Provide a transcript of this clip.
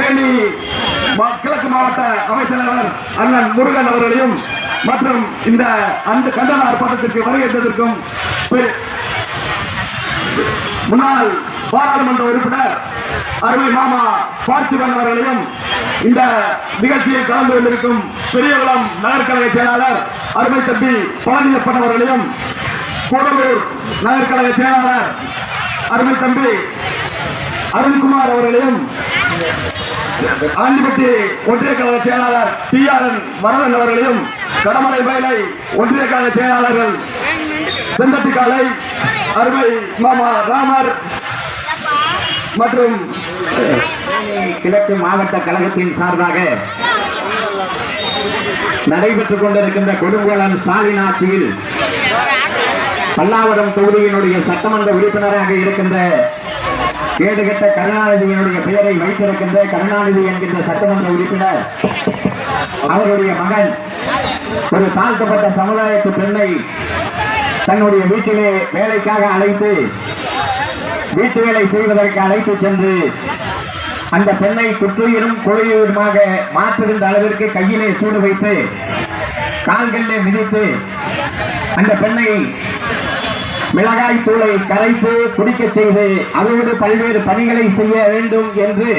தேனி கிழக்கு மாவட்ட அவைத்தலைவர் அண்ணன் முருகன் அவர்களையும் மற்றும் இந்த அந்த கண்டன ஆர்ப்பாட்டத்திற்கு வருகின்றதற்கும் முன்னாள் பாராளுமன்ற உறுப்பினர் அருமை மாமா பார்த்திபன் அவர்களையும் இந்த நிகழ்ச்சியில் கலந்து கொண்டிருக்கும் பெரியகுளம் நகர்கழக செயலாளர் அருமை தம்பி பழனியப்பன் அவர்களையும் கூடலூர் நகர்கழக செயலாளர் அருமை தம்பி அருண்குமார் அவர்களையும் ஆண்டிப்பட்டி ஒன்றிய கழக செயலாளர் டி ஆர் என் வரதன் அவர்களையும் கடமலை வயலை ஒன்றிய கழக செயலாளர்கள் செந்தட்டி காலை அருமை மாமா ராமர் மற்றும் கிழக்கு மாவட்ட கழகத்தின் சார்பாக நடைபெற்றுக் கொண்டிருக்கின்ற கொடுங்கோலன் ஸ்டாலின் ஆட்சியில் பல்லாவரம் தொகுதியினுடைய சட்டமன்ற உறுப்பினராக இருக்கின்ற கேடுகட்ட கருணாநிதியினுடைய பெயரை வைத்திருக்கின்ற கருணாநிதி என்கின்ற சட்டமன்ற உறுப்பினர். அவருடைய மகன் ஒரு தாழ்த்தப்பட்ட சமுதாயத்து பெண்ணை தன்னுடைய வீட்டிலே வேலைக்காக அழைத்து வீட்டு வேலை செய்வதற்கு அழைத்து சென்று அந்த பெண்ணை குற்றுயிரும் கொலையுயிருமாக மாற்றுகின்ற அளவிற்கு கையிலே சூடு வைத்து கால்களிலே மிதித்து அந்த பெண்ணை மிளகாய் தூளை கரைத்து குடிக்கச் செய்து அதோடு பல்வேறு பணிகளை செய்ய வேண்டும் என்று